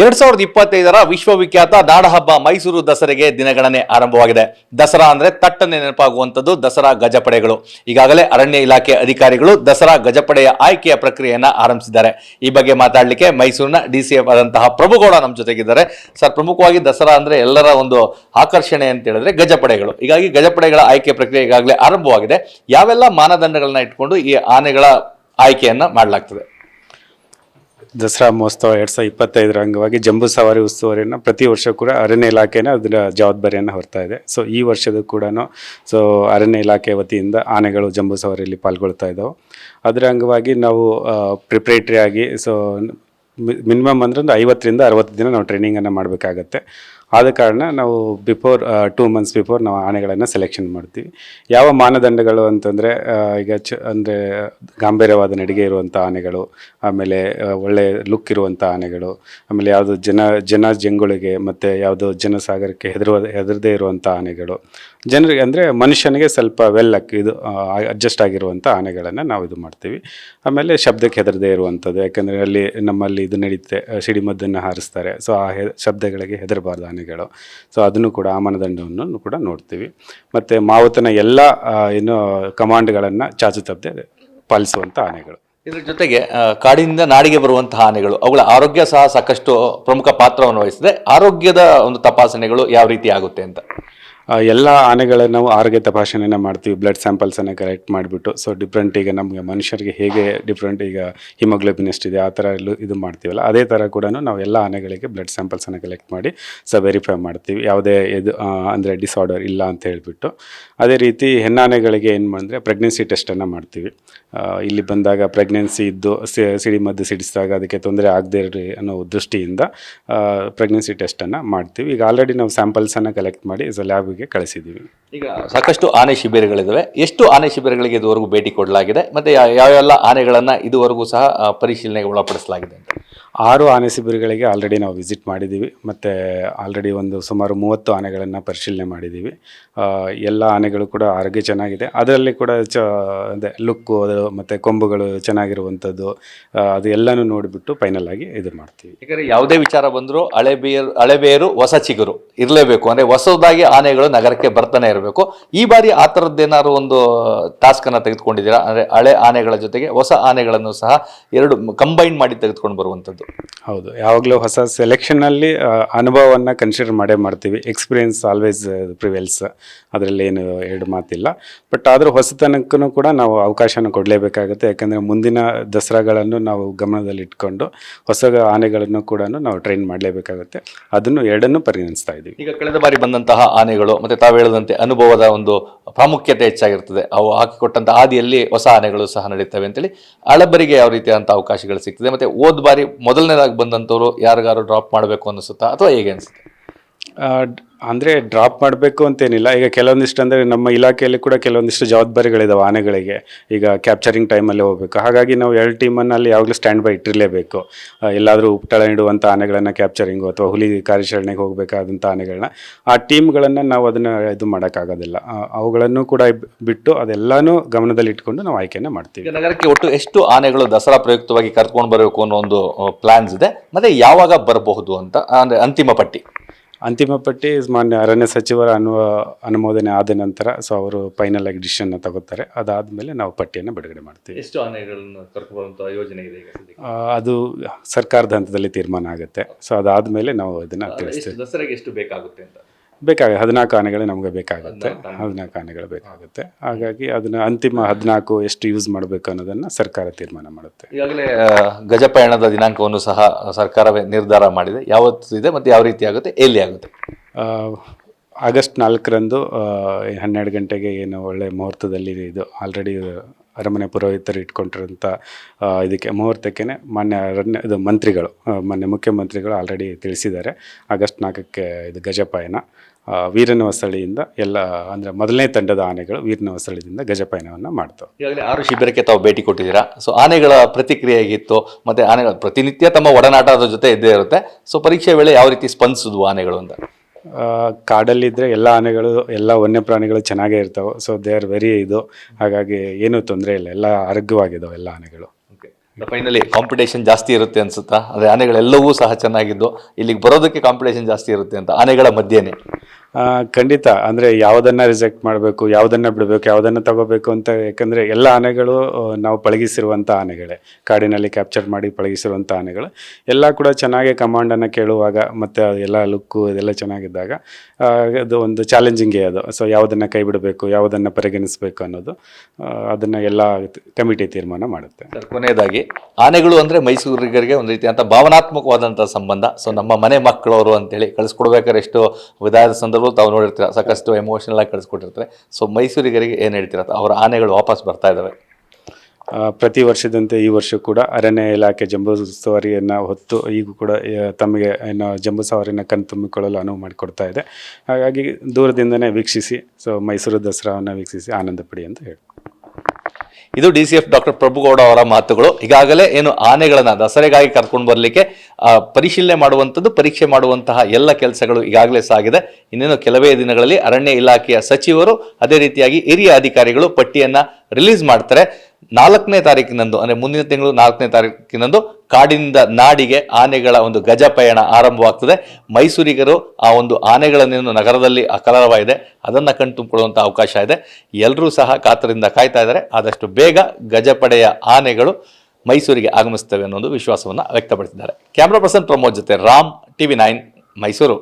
ಎರಡ್ ಸಾವಿರದ ಇಪ್ಪತ್ತೈದರ ವಿಶ್ವವಿಖ್ಯಾತ ನಾಡಹಬ್ಬ ಮೈಸೂರು ದಸರೆಗೆ ದಿನಗಣನೆ ಆರಂಭವಾಗಿದೆ. ದಸರಾ ಅಂದ್ರೆ ತಟ್ಟನೆ ನೆನಪಾಗುವಂಥದ್ದು, ದಸರಾ ಗಜಪಡೆಗಳು. ಈಗಾಗಲೇ ಅರಣ್ಯ ಇಲಾಖೆ ಅಧಿಕಾರಿಗಳು ದಸರಾ ಗಜಪಡೆಯ ಆಯ್ಕೆಯ ಪ್ರಕ್ರಿಯೆಯನ್ನ ಆರಂಭಿಸಿದ್ದಾರೆ. ಈ ಬಗ್ಗೆ ಮಾತಾಡಲಿಕ್ಕೆ ಮೈಸೂರಿನ ಡಿ ಸಿ ಎಫ್ ಆದಂತಹ ಪ್ರಭುಗೌಡ ನಮ್ಮ ಜೊತೆಗಿದ್ದಾರೆ. ಸರ್, ಪ್ರಮುಖವಾಗಿ ದಸರಾ ಅಂದ್ರೆ ಎಲ್ಲರ ಒಂದು ಆಕರ್ಷಣೆ ಅಂತ ಹೇಳಿದ್ರೆ ಗಜಪಡೆಗಳು. ಹೀಗಾಗಿ ಗಜಪಡೆಗಳ ಆಯ್ಕೆ ಪ್ರಕ್ರಿಯೆ ಈಗಾಗಲೇ ಆರಂಭವಾಗಿದೆ. ಯಾವೆಲ್ಲ ಮಾನದಂಡಗಳನ್ನ ಇಟ್ಕೊಂಡು ಈ ಆನೆಗಳ ಆಯ್ಕೆಯನ್ನ ಮಾಡಲಾಗ್ತದೆ? ದಸರಾ ಮಹೋತ್ಸವ ಎರಡು ಸಾವಿರದ ಇಪ್ಪತ್ತೈದರ ಅಂಗವಾಗಿ ಜಂಬೂ ಸವಾರಿ ಉಸ್ತುವಾರಿಯನ್ನು ಪ್ರತಿ ವರ್ಷ ಕೂಡ ಅರಣ್ಯ ಇಲಾಖೆನ ಅದರ ಜವಾಬ್ದಾರಿಯನ್ನು ಹೊರ್ತಾ ಇದೆ. ಸೊ ಈ ವರ್ಷದ ಕೂಡ ಸೊ ಅರಣ್ಯ ಇಲಾಖೆ ವತಿಯಿಂದ ಆನೆಗಳು ಜಂಬೂ ಸವಾರಿಯಲ್ಲಿ ಪಾಲ್ಗೊಳ್ತಾ ಇದ್ದಾವೆ ಅದರ ಅಂಗವಾಗಿ ನಾವು ಪ್ರಿಪ್ರೇಟ್ರಿ ಆಗಿ ಸೊ ಮಿನಿಮಮ್ ಅಂದ್ರೆ ಒಂದು ಐವತ್ತರಿಂದ ಅರವತ್ತು ದಿನ ನಾವು ಟ್ರೈನಿಂಗನ್ನು ಮಾಡಬೇಕಾಗತ್ತೆ. ಆದ ಕಾರಣ ನಾವು ಬಿಫೋರ್ ಟೂ ಮಂತ್ಸ್ ಬಿಫೋರ್ ನಾವು ಆನೆಗಳನ್ನು ಸೆಲೆಕ್ಷನ್ ಮಾಡ್ತೀವಿ. ಯಾವ ಮಾನದಂಡಗಳು ಅಂತಂದರೆ ಈಗ ಚ, ಅಂದರೆ, ಗಾಂಭೀರ್ಯವಾದ ನಡಿಗೆ ಇರುವಂಥ ಆನೆಗಳು, ಆಮೇಲೆ ಒಳ್ಳೆ ಲುಕ್ ಇರುವಂಥ ಆನೆಗಳು, ಆಮೇಲೆ ಯಾವುದು ಜನ ಜನ ಜಂಗುಳಿಗೆ ಮತ್ತು ಯಾವುದು ಜನಸಾಗರಕ್ಕೆ ಹೆದರುವ, ಹೆದರದೇ ಇರುವಂಥ ಆನೆಗಳು. ಜನರಿಗೆ ಅಂದರೆ ಮನುಷ್ಯನಿಗೆ ಸ್ವಲ್ಪ ವೆಲ್ ಇದು ಅಡ್ಜಸ್ಟ್ ಆಗಿರುವಂಥ ಆನೆಗಳನ್ನು ನಾವು ಇದು ಮಾಡ್ತೀವಿ. ಆಮೇಲೆ ಶಬ್ದಕ್ಕೆ ಹೆದರದೇ ಇರುವಂಥದ್ದು ಯಾಕೆಂದರೆ ಅಲ್ಲಿ ನಮ್ಮಲ್ಲಿ ಇದು ನಡೆಯುತ್ತೆ ಸಿಡಿಮದ್ದನ್ನು ಹಾರಿಸ್ತಾರೆ. ಸೊ ಆ ಶಬ್ದಗಳಿಗೆ ಹೆದರಬಾರ್ದು ಆನೆಗಳು ಸೊ ಅದನ್ನು ಕೂಡ ಆ ಮಾನದಂಡವನ್ನು ಕೂಡ ನೋಡ್ತೀವಿ. ಮತ್ತು ಮಾವುತನ ಎಲ್ಲ ಏನು ಕಮಾಂಡ್ಗಳನ್ನು ಚಾಚು ತಪ್ಪದೆ ಪಾಲಿಸುವಂಥ ಆನೆಗಳು. ಇದ್ರ ಜೊತೆಗೆ ಕಾಡಿನಿಂದ ನಾಡಿಗೆ ಬರುವಂತಹ ಆನೆಗಳು, ಅವುಗಳ ಆರೋಗ್ಯ ಸಹ ಸಾಕಷ್ಟು ಪ್ರಮುಖ ಪಾತ್ರವನ್ನು ವಹಿಸಿದೆ. ಆರೋಗ್ಯದ ಒಂದು ತಪಾಸಣೆಗಳು ಯಾವ ರೀತಿ ಆಗುತ್ತೆ ಅಂತ. ಎಲ್ಲ ಆನೆಗಳ ನಾವು ಆರೋಗ್ಯ ತಪಾಸಣೆಯನ್ನು ಮಾಡ್ತೀವಿ. ಬ್ಲಡ್ ಸ್ಯಾಂಪಲ್ಸನ್ನು ಕಲೆಕ್ಟ್ ಮಾಡಿಬಿಟ್ಟು ಸೊ ಡಿಫ್ರೆಂಟ್ ಈಗ ನಮಗೆ ಮನುಷ್ಯರಿಗೆ ಹೇಗೆ ಡಿಫ್ರೆಂಟ್ ಈಗ ಹಿಮೋಗ್ಲೋಬಿನ್ ಎಷ್ಟಿದೆ, ಆ ಥರ ಎಲ್ಲ ಇದು ಮಾಡ್ತೀವಲ್ಲ, ಅದೇ ಥರ ಕೂಡ ನಾವು ಎಲ್ಲ ಆನೆಗಳಿಗೆ ಬ್ಲಡ್ ಸ್ಯಾಂಪಲ್ಸನ್ನು ಕಲೆಕ್ಟ್ ಮಾಡಿ ಸೊ ವೆರಿಫೈ ಮಾಡ್ತೀವಿ. ಯಾವುದೇ ಇದು ಅಂದರೆ ಡಿಸಾರ್ಡರ್ ಇಲ್ಲ ಅಂತ ಹೇಳಿಬಿಟ್ಟು. ಅದೇ ರೀತಿ ಹೆಣ್ಣಾನೆಗಳಿಗೆ ಏನು ಮಾಡಿದ್ರೆ ಪ್ರೆಗ್ನೆನ್ಸಿ ಟೆಸ್ಟನ್ನು ಮಾಡ್ತೀವಿ. ಇಲ್ಲಿ ಬಂದಾಗ ಪ್ರೆಗ್ನೆನ್ಸಿ ಇದ್ದು ಸಿಡಿ ಮದ್ದು ಸಿಡಿಸಿದಾಗ ಅದಕ್ಕೆ ತೊಂದರೆ ಆಗದೇ ಇರಲಿ ಅನ್ನೋ ದೃಷ್ಟಿಯಿಂದ ಪ್ರೆಗ್ನೆನ್ಸಿ ಟೆಸ್ಟನ್ನು ಮಾಡ್ತೀವಿ. ಈಗ ಆಲ್ರೆಡಿ ನಾವು ಸ್ಯಾಂಪಲ್ಸನ್ನು ಕಲೆಕ್ಟ್ ಮಾಡಿ ಸೊ ಲ್ಯಾಬಿಗೆ ಕಳಿಸಿದ್ದೀವಿ. ಈಗ ಸಾಕಷ್ಟು ಆನೆ ಶಿಬಿರಗಳಿದ್ದಾವೆ ಎಷ್ಟು ಆನೆ ಶಿಬಿರಗಳಿಗೆ ಇದುವರೆಗೂ ಭೇಟಿ ಕೊಡಲಾಗಿದೆ? ಮತ್ತೆ ಯಾವ ಯಾವೆಲ್ಲ ಆನೆಗಳನ್ನು ಇದುವರೆಗೂ ಸಹ ಪರಿಶೀಲನೆಗೆ ಒಳಪಡಿಸಲಾಗಿದೆ ಅಂತ. ಆರು ಆನೆ ಶಿಬಿರಗಳಿಗೆ ಆಲ್ರೆಡಿ ನಾವು ವಿಸಿಟ್ ಮಾಡಿದ್ದೀವಿ. ಮತ್ತು ಆಲ್ರೆಡಿ ಒಂದು ಸುಮಾರು ಮೂವತ್ತು ಆನೆಗಳನ್ನು ಪರಿಶೀಲನೆ ಮಾಡಿದ್ದೀವಿ. ಎಲ್ಲ ಆನೆಗಳು ಕೂಡ ಆರೋಗ್ಯ ಚೆನ್ನಾಗಿದೆ. ಅದರಲ್ಲಿ ಕೂಡ ಚ, ಅದೇ ಲುಕ್ಕು ಮತ್ತು ಕೊಂಬುಗಳು ಚೆನ್ನಾಗಿರುವಂಥದ್ದು ಅದು ಎಲ್ಲನೂ ನೋಡಿಬಿಟ್ಟು ಫೈನಲ್ ಆಗಿ ಇದು ಮಾಡ್ತೀವಿ. ಯಾಕಂದರೆ ಯಾವುದೇ ವಿಚಾರ ಬಂದರೂ ಹಳೆಬೇರು ಹಳೆಬೇರು ಹೊಸ ಚಿಗುರು ಇರಲೇಬೇಕು. ಅಂದರೆ ಹೊಸದಾಗಿ ಆನೆಗಳು ನಗರಕ್ಕೆ ಬರ್ತಾನೆ ಇರಬೇಕು. ಈ ಬಾರಿ ಆ ಥರದ್ದೇನಾದ್ರು ಒಂದು ಟಾಸ್ಕನ್ನು ತೆಗೆದುಕೊಂಡಿದ್ದೀರಾ? ಅಂದರೆ ಹಳೆ ಆನೆಗಳ ಜೊತೆಗೆ ಹೊಸ ಆನೆಗಳನ್ನು ಸಹ ಎರಡು ಕಂಬೈನ್ ಮಾಡಿ ತೆಗೆದುಕೊಂಡು ಬರುವಂಥದ್ದು. ಹೌದು. ಯಾವಾಗಲೂ ಹೊಸ ಸೆಲೆಕ್ಷನಲ್ಲಿ ಅನುಭವವನ್ನು ಕನ್ಸಿಡರ್ ಮಾಡೇ ಮಾಡ್ತೀವಿ. ಎಕ್ಸ್ಪೀರಿಯನ್ಸ್ ಆಲ್ವೇಸ್ ಪ್ರಿವೆಲ್ಸ್ ಅದರಲ್ಲಿ ಏನು ಎರಡು ಮಾತಿಲ್ಲ. ಬಟ್ ಆದರೂ ಹೊಸತನಕ್ಕೂ ಕೂಡ ನಾವು ಅವಕಾಶನ ಕೊಡಲೇಬೇಕಾಗುತ್ತೆ. ಯಾಕಂದರೆ ಮುಂದಿನ ದಸರಾಗಳನ್ನು ನಾವು ಗಮನದಲ್ಲಿಟ್ಕೊಂಡು ಹೊಸ ಆನೆಗಳನ್ನು ಕೂಡ ನಾವು ಟ್ರೈನ್ ಮಾಡಲೇಬೇಕಾಗುತ್ತೆ. ಅದನ್ನು ಎರಡನ್ನೂ ಪರಿಗಣಿಸ್ತಾ ಇದ್ದೀವಿ. ಈಗ ಕಳೆದ ಬಾರಿ ಬಂದಂತಹ ಆನೆಗಳು ಮತ್ತು ತಾವು ಹೇಳದಂತೆ ಅನುಭವದ ಒಂದು ಪ್ರಾಮುಖ್ಯತೆ ಹೆಚ್ಚಾಗಿರ್ತದೆ. ಅವು ಹಾಕಿಕೊಟ್ಟಂಥ ಹಾದಿಯಲ್ಲಿ ಹೊಸ ಆನೆಗಳು ಸಹ ನಡೀತವೆ ಅಂತೇಳಿ. ಅಳಬರಿಗೆ ಯಾವ ರೀತಿಯಾದಂಥ ಅವಕಾಶಗಳು ಸಿಗ್ತದೆ. ಮತ್ತು ಹೋದ್ ಬಾರಿ ಮೊದಲನೇದಾಗಿ ಬಂದಂಥವ್ರು ಯಾರಿಗಾರು ಡ್ರಾಪ್ ಮಾಡಬೇಕು ಅನಿಸುತ್ತಾ ಅಥವಾ ಹೇಗೆ ಅನಿಸುತ್ತೆ? ಅಂದರೆ ಡ್ರಾಪ್ ಮಾಡಬೇಕು ಅಂತೇನಿಲ್ಲ. ಈಗ ಕೆಲವೊಂದಿಷ್ಟು ಅಂದರೆ ನಮ್ಮ ಇಲಾಖೆಯಲ್ಲಿ ಕೂಡ ಕೆಲವೊಂದಿಷ್ಟು ಜವಾಬ್ದಾರಿಗಳಿದಾವೆ ಆನೆಗಳಿಗೆ. ಈಗ ಕ್ಯಾಪ್ಚರಿಂಗ್ ಟೈಮಲ್ಲಿ ಹೋಗಬೇಕು. ಹಾಗಾಗಿ ನಾವು ಎರಡು ಟೀಮನ್ನು ಅಲ್ಲಿ ಯಾವಾಗಲೂ ಸ್ಟ್ಯಾಂಡ್ ಬೈ ಇಟ್ಟಿರಲೇಬೇಕು ಎಲ್ಲಾದರೂ ಉಪಟಳ ಇಡುವಂಥ ಆನೆಗಳನ್ನು ಕ್ಯಾಪ್ಚರಿಂಗು ಅಥವಾ ಹುಲಿ ಕಾರ್ಯಾಚರಣೆಗೆ ಹೋಗಬೇಕಾದಂಥ ಆನೆಗಳನ್ನ. ಆ ಟೀಮ್ಗಳನ್ನು ನಾವು ಅದನ್ನು ಇದು ಮಾಡೋಕ್ಕಾಗೋದಿಲ್ಲ. ಅವುಗಳನ್ನು ಕೂಡ ಬಿಟ್ಟು ಅದೆಲ್ಲನೂ ಗಮನದಲ್ಲಿ ಇಟ್ಕೊಂಡು ನಾವು ಆಯ್ಕೆಯನ್ನು ಮಾಡ್ತೀವಿ. ನಗರಕ್ಕೆ ಒಟ್ಟು ಎಷ್ಟು ಆನೆಗಳು ದಸರಾ ಪ್ರಯುಕ್ತವಾಗಿ ಕರ್ಕೊಂಡು ಬರಬೇಕು ಅನ್ನೋ ಒಂದು ಪ್ಲಾನ್ಸ್ ಇದೆ. ಮತ್ತು ಯಾವಾಗ ಬರಬಹುದು ಅಂತ, ಅಂದರೆ ಅಂತಿಮ ಪಟ್ಟಿ? ಅಂತಿಮ ಪಟ್ಟಿ ಮಾನ್ಯ ಅರಣ್ಯ ಸಚಿವರ ಅನು ಅನುಮೋದನೆ ಆದ ನಂತರ ಸೊ ಅವರು ಫೈನಲ್ ಆಗಿ ಡಿಸಿಷನ್ನ ತಗೋತಾರೆ. ಅದಾದಮೇಲೆ ನಾವು ಪಟ್ಟಿಯನ್ನು ಬಿಡುಗಡೆ ಮಾಡ್ತೀವಿ. ಎಷ್ಟು ಆನೆಗಳನ್ನು ಕರ್ಕೊಂಡು ಬರುವಂತಹ ಯೋಜನೆ ಇದೆ ಈಗ ಸದ್ಯಕ್ಕೆ? ಆ, ಅದು ಸರ್ಕಾರದ ಹಂತದಲ್ಲಿ ತೀರ್ಮಾನ ಆಗುತ್ತೆ. ಸೊ ಅದಾದಮೇಲೆ ನಾವು ಇದನ್ನು ತಿಳಿಸ್ತೀವಿ. ದಸರೆಗೆ ಎಷ್ಟು ಬೇಕಾಗುತ್ತೆ ಅಂತ? ಬೇಕಾಗ ಹದಿನಾಲ್ಕು ಆನೆಗಳೇ ನಮಗೆ ಬೇಕಾಗುತ್ತೆ. ಹದಿನಾಲ್ಕು ಆನೆಗಳು ಬೇಕಾಗುತ್ತೆ. ಹಾಗಾಗಿ ಅದನ್ನ ಅಂತಿಮ ಹದಿನಾಲ್ಕು ಎಷ್ಟು ಯೂಸ್ ಮಾಡಬೇಕು ಅನ್ನೋದನ್ನು ಸರ್ಕಾರ ತೀರ್ಮಾನ ಮಾಡುತ್ತೆ. ಈಗಾಗಲೇ ಗಜಪಯಣದ ದಿನಾಂಕವನ್ನು ಸಹ ಸರ್ಕಾರವೇ ನಿರ್ಧಾರ ಮಾಡಿದೆ. ಯಾವತ್ತು ಇದೆ ಮತ್ತೆ ಯಾವ ರೀತಿ ಆಗುತ್ತೆ ಎಲ್ಲಿ ಆಗುತ್ತೆ? ಆಗಸ್ಟ್ ನಾಲ್ಕರಂದು ಹನ್ನೆರಡು ಗಂಟೆಗೆ ಏನು ಒಳ್ಳೆ ಮುಹೂರ್ತದಲ್ಲಿ ಇದು ಆಲ್ರೆಡಿ ಅರಮನೆ ಪುರೋಹಿತರು ಇಟ್ಕೊಂಡಿರೋಂಥ ಇದಕ್ಕೆ ಮುಹೂರ್ತಕ್ಕೆ ಮಾನ್ಯ ಅರಣ್ಯ ಇದು ಮಂತ್ರಿಗಳು ಮಾನ್ಯ ಮುಖ್ಯಮಂತ್ರಿಗಳು ಆಲ್ರೆಡಿ ತಿಳಿಸಿದ್ದಾರೆ. ಆಗಸ್ಟ್ ನಾಲ್ಕಕ್ಕೆ ಇದು ಗಜಪಯಣ. ವೀರನ ಸ್ಥಳಿಯಿಂದ ಎಲ್ಲ ಅಂದರೆ ಮೊದಲನೇ ತಂಡದ ಆನೆಗಳು ವೀರನ ಸ್ಥಳದಿಂದ ಗಜಪಯಣವನ್ನು ಮಾಡ್ತವೆ. ಈಗಾಗಲೇ ಆರು ಶಿಬಿರಕ್ಕೆ ತಾವು ಭೇಟಿ ಕೊಟ್ಟಿದ್ದೀರಾ? ಸೊ ಆನೆಗಳ ಪ್ರತಿಕ್ರಿಯೆ ಹೇಗಿತ್ತು? ಮತ್ತು ಆನೆಗಳ ಪ್ರತಿನಿತ್ಯ ತಮ್ಮ ಒಡನಾಟದ ಜೊತೆ ಇದ್ದೇ ಇರುತ್ತೆ. ಸೊ ಪರೀಕ್ಷೆ ವೇಳೆ ಯಾವ ರೀತಿ ಸ್ಪಂದಿಸಿದ್ವು ಆನೆಗಳು ಅಂತ? ಕಾಡಲ್ಲಿದ್ದರೆ ಎಲ್ಲ ಆನೆಗಳು ಎಲ್ಲ ವನ್ಯಪ್ರಾಣಿಗಳು ಚೆನ್ನಾಗೇ ಇರ್ತವೆ. ಸೊ ದೇ ಆರ್ ವೆರಿ ಇದು. ಹಾಗಾಗಿ ಏನೂ ತೊಂದರೆ ಇಲ್ಲ. ಎಲ್ಲ ಆರೋಗ್ಯವಾಗಿದ್ದಾವೆ ಎಲ್ಲ ಆನೆಗಳು. ಫೈನಲಿ ಕಾಂಪಿಟೇಷನ್ ಜಾಸ್ತಿ ಇರುತ್ತೆ ಅನ್ಸುತ್ತಾ? ಅಂದ್ರೆ ಆನೆಗಳೆಲ್ಲವೂ ಸಹ ಚೆನ್ನಾಗಿದ್ದು. ಇಲ್ಲಿಗೆ ಬರೋದಕ್ಕೆ ಕಾಂಪಿಟೇಷನ್ ಜಾಸ್ತಿ ಇರುತ್ತೆ ಅಂತ. ಆನೆಗಳ ಮಧ್ಯೆನೆ. ಖಂಡಿತ. ಅಂದರೆ ಯಾವುದನ್ನು ರಿಜೆಕ್ಟ್ ಮಾಡಬೇಕು, ಯಾವುದನ್ನು ಬಿಡಬೇಕು, ಯಾವುದನ್ನು ತಗೋಬೇಕು ಅಂತ, ಯಾಕಂದರೆ ಎಲ್ಲ ಆನೆಗಳು ನಾವು ಪಳಗಿಸಿರುವಂಥ ಆನೆಗಳೇ. ಕಾಡಿನಲ್ಲಿ ಕ್ಯಾಪ್ಚರ್ ಮಾಡಿ ಪಳಗಿಸಿರುವಂಥ ಆನೆಗಳು. ಎಲ್ಲ ಕೂಡ ಚೆನ್ನಾಗಿ ಕಮಾಂಡನ್ನು ಕೇಳುವಾಗ ಮತ್ತು ಎಲ್ಲ ಲುಕ್ಕು ಇದೆಲ್ಲ ಚೆನ್ನಾಗಿದ್ದಾಗ ಅದು ಒಂದು ಚಾಲೆಂಜಿಂಗೇ ಅದು. ಸೊ ಯಾವುದನ್ನು ಕೈ ಬಿಡಬೇಕು ಯಾವುದನ್ನು ಪರಿಗಣಿಸಬೇಕು ಅನ್ನೋದು ಅದನ್ನು ಎಲ್ಲ ಕಮಿಟಿ ತೀರ್ಮಾನ ಮಾಡುತ್ತೆ. ಕೊನೆಯದಾಗಿ, ಆನೆಗಳು ಅಂದರೆ ಮೈಸೂರಿಗರಿಗೆ ಒಂದು ರೀತಿಯಂಥ ಭಾವನಾತ್ಮಕವಾದಂಥ ಸಂಬಂಧ. ಸೊ ನಮ್ಮ ಮನೆ ಮಕ್ಕಳವರು ಅಂತೇಳಿ ಕಳಿಸ್ಕೊಡ್ಬೇಕಾದ್ರೆ ಎಷ್ಟು ವಿಧಾಯದ ಸಂದರ್ಭ ತಾವು ನೋಡಿರ್ತೀರ. ಸಾಕಷ್ಟು ಎಮೋಷನಲ್ ಆಗಿ ಕಳಿಸ್ಕೊಟ್ಟಿರ್ತಾರೆ. ಸೊ ಮೈಸೂರಿಗರಿಗೆ ಏನು ಹೇಳ್ತೀರ ಅವರ ಆನೆಗಳು ವಾಪಸ್ ಬರ್ತಾ ಇದ್ದಾವೆ ಪ್ರತಿ ವರ್ಷದಂತೆ ಈ ವರ್ಷ ಕೂಡ ಅರಣ್ಯ ಇಲಾಖೆ ಜಂಬೂ ಸವಾರಿಯನ್ನು ಹೊತ್ತು ಈಗೂ ಕೂಡ ತಮಗೆ ಏನು ಜಂಬೂ ಸವಾರಿನ ಕಣ್ತುಂಬಿಕೊಳ್ಳಲು ಅನುವು ಮಾಡಿಕೊಡ್ತಾ ಇದೆ. ಹಾಗಾಗಿ ದೂರದಿಂದನೇ ವೀಕ್ಷಿಸಿ, ಸೊ ಮೈಸೂರು ದಸರಾವನ್ನು ವೀಕ್ಷಿಸಿ ಆನಂದ ಪಡಿ ಅಂತ ಹೇಳಿ. ಇದು D C F doctor Prabhugowda ಅವರ ಮಾತುಗಳು. ಈಗಾಗಲೇ ಏನು ಆನೆಗಳನ್ನ ದಸರೆಗಾಗಿ ಕರ್ಕೊಂಡು ಬರಲಿಕ್ಕೆ ಪರಿಶೀಲನೆ ಮಾಡುವಂಥದ್ದು, ಪರೀಕ್ಷೆ ಮಾಡುವಂತಹ ಎಲ್ಲ ಕೆಲಸಗಳು ಈಗಾಗಲೇ ಸಾಗಿದೆ. ಇನ್ನೇನು ಕೆಲವೇ ದಿನಗಳಲ್ಲಿ ಅರಣ್ಯ ಇಲಾಖೆಯ ಸಚಿವರು ಅದೇ ರೀತಿಯಾಗಿ ಹಿರಿಯ ಅಧಿಕಾರಿಗಳು ಪಟ್ಟಿಯನ್ನ ರಿಲೀಸ್ ಮಾಡ್ತಾರೆ. ನಾಲ್ಕನೇ ತಾರೀಕಿನಂದು, ಅಂದ್ರೆ ಮುಂದಿನ ತಿಂಗಳು ನಾಲ್ಕನೇ ತಾರೀಕಿನಂದು ಕಾಡಿನಿಂದ ನಾಡಿಗೆ ಆನೆಗಳ ಒಂದು ಗಜ ಪಯಣ ಆರಂಭವಾಗ್ತದೆ. ಮೈಸೂರಿಗರು ಆ ಒಂದು ಆನೆಗಳನ್ನೇನು ನಗರದಲ್ಲಿ ಅಕಲರವಾಗಿದೆ. ಇದೆ ಅದನ್ನ ಕಣ್ತುಂಬಿಕೊಳ್ಳುವಂಥ ಅವಕಾಶ ಇದೆ. ಎಲ್ಲರೂ ಸಹ ಕಾತರಿಂದ ಕಾಯ್ತಾ ಇದ್ದಾರೆ. ಆದಷ್ಟು ಬೇಗ ಗಜಪಡೆಯ ಆನೆಗಳು ಮೈಸೂರಿಗೆ ಆಗಮಿಸ್ತವೆ ಅನ್ನೋ ಒಂದು ವಿಶ್ವಾಸವನ್ನು ವ್ಯಕ್ತಪಡಿಸಿದ್ದಾರೆ. ಕ್ಯಾಮ್ರಾ ಪರ್ಸನ್ ಪ್ರಮೋದ್ ಜೊತೆ ರಾಮ್, ಟಿವಿ ನೈನ್, ಮೈಸೂರು.